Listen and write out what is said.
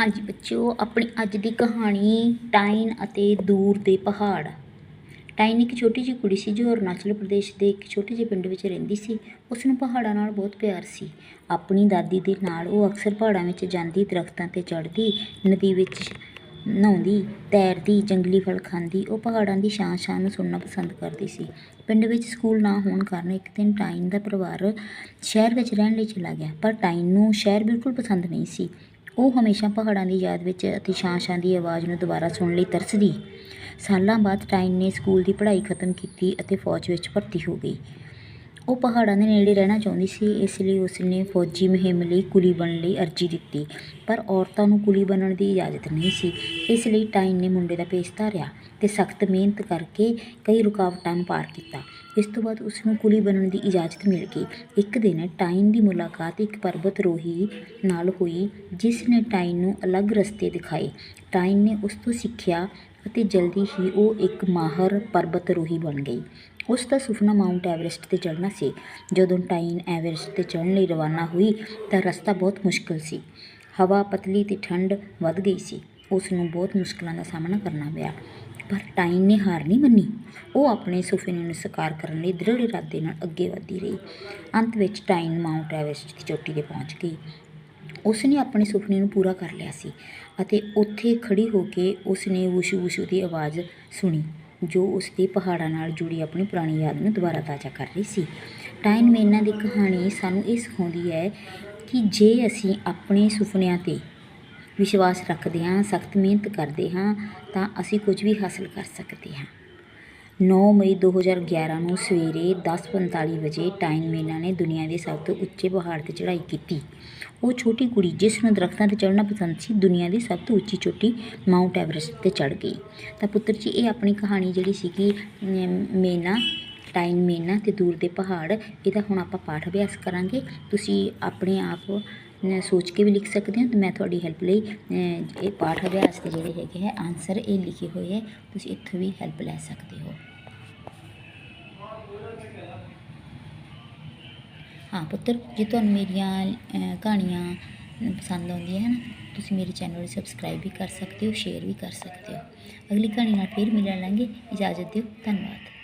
ਹਾਂਜੀ ਬੱਚਿਓ, ਆਪਣੀ ਅੱਜ ਦੀ ਕਹਾਣੀ ਟਾਈਨ ਅਤੇ ਦੂਰ ਦੇ ਪਹਾੜ। ਟਾਈਨ ਇੱਕ ਛੋਟੀ ਜਿਹੀ ਕੁੜੀ ਸੀ ਜੋ ਅਰੁਣਾਚਲ ਪ੍ਰਦੇਸ਼ ਦੇ ਇੱਕ ਛੋਟੇ ਜਿਹੇ ਪਿੰਡ ਵਿੱਚ ਰਹਿੰਦੀ ਸੀ। ਉਸ ਨੂੰ ਪਹਾੜਾਂ ਨਾਲ ਬਹੁਤ ਪਿਆਰ ਸੀ। ਆਪਣੀ ਦਾਦੀ ਦੇ ਨਾਲ ਉਹ ਅਕਸਰ ਪਹਾੜਾਂ ਵਿੱਚ ਜਾਂਦੀ, ਦਰਖਤਾਂ 'ਤੇ ਚੜ੍ਹਦੀ, ਨਦੀ ਵਿੱਚ ਨਹਾਉਂਦੀ, ਤੈਰਦੀ, ਜੰਗਲੀ ਫਲ ਖਾਂਦੀ, ਉਹ ਪਹਾੜਾਂ ਦੀ ਛਾਂ ਛਾਂ ਨੂੰ ਸੁਣਨਾ ਪਸੰਦ ਕਰਦੀ ਸੀ। ਪਿੰਡ ਵਿੱਚ ਸਕੂਲ ਨਾ ਹੋਣ ਕਾਰਨ ਇੱਕ ਦਿਨ ਟਾਈਨ ਦਾ ਪਰਿਵਾਰ ਸ਼ਹਿਰ ਵਿੱਚ ਰਹਿਣ ਲਈ ਚਲਾ ਗਿਆ, ਪਰ ਟਾਈਨ ਨੂੰ ਸ਼ਹਿਰ ਬਿਲਕੁਲ ਪਸੰਦ ਨਹੀਂ ਸੀ। ਉਹ ਹਮੇਸ਼ਾ ਪਹਾੜਾਂ ਦੀ ਯਾਦ ਵਿੱਚ ਅਤੇ ਸ਼ਾਂ ਸ਼ਾਂ ਦੀ ਆਵਾਜ਼ ਨੂੰ ਦੁਬਾਰਾ ਸੁਣਨ ਲਈ ਤਰਸਦੀ। ਸਾਲਾਂ ਬਾਅਦ ਟਾਈਨ ਨੇ ਸਕੂਲ ਦੀ ਪੜ੍ਹਾਈ ਖਤਮ ਕੀਤੀ ਅਤੇ ਫੌਜ ਵਿੱਚ ਭਰਤੀ ਹੋ ਗਈ। ਉਹ ਪਹਾੜਾਂ ਦੇ ਨੇੜੇ ਰਹਿਣਾ ਚਾਹੁੰਦੀ ਸੀ, ਇਸ ਲਈ ਉਸ ਨੇ ਫੌਜੀ ਮੁਹਿੰਮ ਲਈ ਕੁਲੀ ਬਣਨ ਲਈ ਅਰਜ਼ੀ ਦਿੱਤੀ, ਪਰ ਔਰਤਾਂ ਨੂੰ ਕੁਲੀ ਬਣਨ ਦੀ ਇਜਾਜ਼ਤ ਨਹੀਂ ਸੀ। ਇਸ ਲਈ ਟਾਈਨ ਨੇ ਮੁੰਡੇ ਦਾ ਭੇਸ ਧਾਰਿਆ ਤੇ ਸਖਤ ਮਿਹਨਤ ਕਰਕੇ ਕਈ ਰੁਕਾਵਟਾਂ ਨੂੰ ਪਾਰ ਕੀਤਾ। ਇਸ ਤੋਂ ਬਾਅਦ ਉਸ ਨੂੰ ਕੁਲੀ ਬਣਨ ਦੀ ਇਜਾਜ਼ਤ ਮਿਲ ਗਈ। ਇੱਕ ਦਿਨ ਟਾਈਨ ਦੀ ਮੁਲਾਕਾਤ ਇੱਕ ਪਰਬਤ ਰੋਹੀ ਨਾਲ ਹੋਈ, ਜਿਸ ਨੇ ਟਾਈਨ ਨੂੰ ਅਲੱਗ ਰਸਤੇ ਦਿਖਾਏ। ਟਾਈਨ ਨੇ ਉਸ ਤੋਂ ਸਿੱਖਿਆ ਅਤੇ ਜਲਦੀ ਹੀ ਉਹ ਇੱਕ ਮਾਹਰ ਪਰਬਤ ਰੋਹੀ ਬਣ ਗਈ। ਉਸ ਦਾ ਸੁਪਨਾ ਮਾਊਂਟ ਐਵਰੈਸਟ ਤੇ ਚੜ੍ਹਨਾ ਸੀ। ਜਦੋਂ ਟਾਈਨ ਐਵਰੈਸਟ ਤੇ ਚੜ੍ਹਨ ਲਈ ਰਵਾਨਾ ਹੋਈ ਤਾਂ ਰਸਤਾ ਬਹੁਤ ਮੁਸ਼ਕਲ ਸੀ। ਹਵਾ ਪਤਲੀ ਤੇ ਠੰਡ ਵੱਧ ਗਈ ਸੀ। ਉਸ ਨੂੰ ਬਹੁਤ ਮੁਸ਼ਕਲਾਂ ਦਾ ਸਾਹਮਣਾ ਕਰਨਾ ਪਿਆ। ਪਰ ਟਾਈਨ ਨੇ ਹਾਰ ਨਹੀਂ ਮੰਨੀ। ਉਹ ਆਪਣੇ ਸੁਪਨੇ ਨੂੰ ਸਾਕਾਰ ਕਰਨ ਲਈ ਦ੍ਰਿੜ ਇਰਾਦੇ ਨਾਲ ਅੱਗੇ ਵਧਦੀ ਰਹੀ। ਅੰਤ ਵਿੱਚ ਟਾਈਨ ਮਾਊਂਟ ਐਵਰੈਸਟ ਦੀ ਚੋਟੀ ਤੇ ਪਹੁੰਚ ਗਈ। ਉਸ ਨੇ ਆਪਣੇ ਸੁਪਨੇ ਨੂੰ ਪੂਰਾ ਕਰ ਲਿਆ ਸੀ ਅਤੇ ਉੱਥੇ ਖੜੀ ਹੋ ਕੇ ਉਸ ਨੇ ਵੁਸ਼ੂ ਵੁਸ਼ੂ ਦੀ ਆਵਾਜ਼ ਸੁਣੀ। ਜੋ ਉਸ ਦੀ ਪਹਾੜਾਂ ਨਾਲ ਜੁੜੀ ਆਪਣੀ ਪੁਰਾਣੀ ਯਾਦ ਨੂੰ ਦੁਬਾਰਾ ਤਾਜ਼ਾ ਕਰ ਰਹੀ ਸੀ। ਟਾਈਨ ਮੇਨਾ ਦੀ ਕਹਾਣੀ ਸਾਨੂੰ ਇਹ ਸਿਖਾਉਂਦੀ ਹੈ ਕਿ ਜੇ ਅਸੀਂ ਆਪਣੇ ਸੁਪਨਿਆਂ 'ਤੇ ਵਿਸ਼ਵਾਸ ਰੱਖਦੇ ਹਾਂ, ਸਖਤ ਮਿਹਨਤ ਕਰਦੇ ਹਾਂ, ਤਾਂ ਅਸੀਂ ਕੁਝ ਵੀ ਹਾਸਲ ਕਰ ਸਕਦੇ ਹਾਂ। 9 ਮਈ 2011 ਨੂੰ ਸਵੇਰੇ 10:45 ਵਜੇ ਟਾਈਨ ਮੀਨਾ ਨੇ ਦੁਨੀਆ ਦੇ ਸਭ ਤੋਂ ਉੱਚੇ ਪਹਾੜ ਤੇ ਚੜ੍ਹਾਈ ਕੀਤੀ। ਉਹ ਛੋਟੀ ਕੁੜੀ ਜਿਸ ਨੂੰ ਦਰੱਖਤਾਂ ਤੇ ਚੜ੍ਹਨਾ ਪਸੰਦ ਸੀ, ਦੁਨੀਆ ਦੀ ਸਭ ਤੋਂ ਉੱਚੀ ਚੋਟੀ ਮਾਊਂਟ ਐਵਰੈਸਟ ਤੇ ਚੜ੍ਹ ਗਈ। ਤਾਂ ਪੁੱਤਰ ਜੀ, ਇਹ ਆਪਣੀ ਕਹਾਣੀ ਜਿਹੜੀ ਸੀਗੀ ਮੇਨਾ ਟਾਈਨ ਮੇਨਾ ਅਤੇ ਦੂਰ ਦੇ ਪਹਾੜ, ਇਹਦਾ ਹੁਣ ਆਪਾਂ ਪਾਠ ਅਭਿਆਸ ਕਰਾਂਗੇ। ਤੁਸੀਂ ਆਪਣੇ ਆਪ ਸੋਚ ਕੇ ਵੀ ਲਿਖ ਸਕਦੇ ਹੋ ਤੇ ਮੈਂ ਤੁਹਾਡੀ ਹੈਲਪ ਲਈ ਇਹ ਪਾਠ ਅਭਿਆਸ ਦੇ ਜਿਹੜੇ ਹੈਗੇ ਹੈ ਆਨਸਰ ਇਹ ਲਿਖੇ ਹੋਏ ਹੈ। ਤੁਸੀਂ ਇੱਥੋਂ ਵੀ ਹੈਲਪ ਲੈ ਸਕਦੇ ਹੋ। ਹਾਂ ਪੁੱਤਰ, ਜੇ ਤੁਹਾਨੂੰ ਮੇਰੀਆਂ ਕਹਾਣੀਆਂ ਪਸੰਦ ਆਉਂਦੀਆਂ ਹਨ, ਤੁਸੀਂ ਮੇਰੇ ਚੈਨਲ ਨੂੰ ਸਬਸਕ੍ਰਾਈਬ ਵੀ ਕਰ ਸਕਦੇ ਹੋ ਸ਼ੇਅਰ ਵੀ ਕਰ ਸਕਦੇ ਹੋ। ਅਗਲੀ ਕਹਾਣੀ ਨਾਲ ਫਿਰ ਮਿਲਣ ਲਾਂਗੇ। ਇਜਾਜ਼ਤ ਦਿਓ। ਧੰਨਵਾਦ।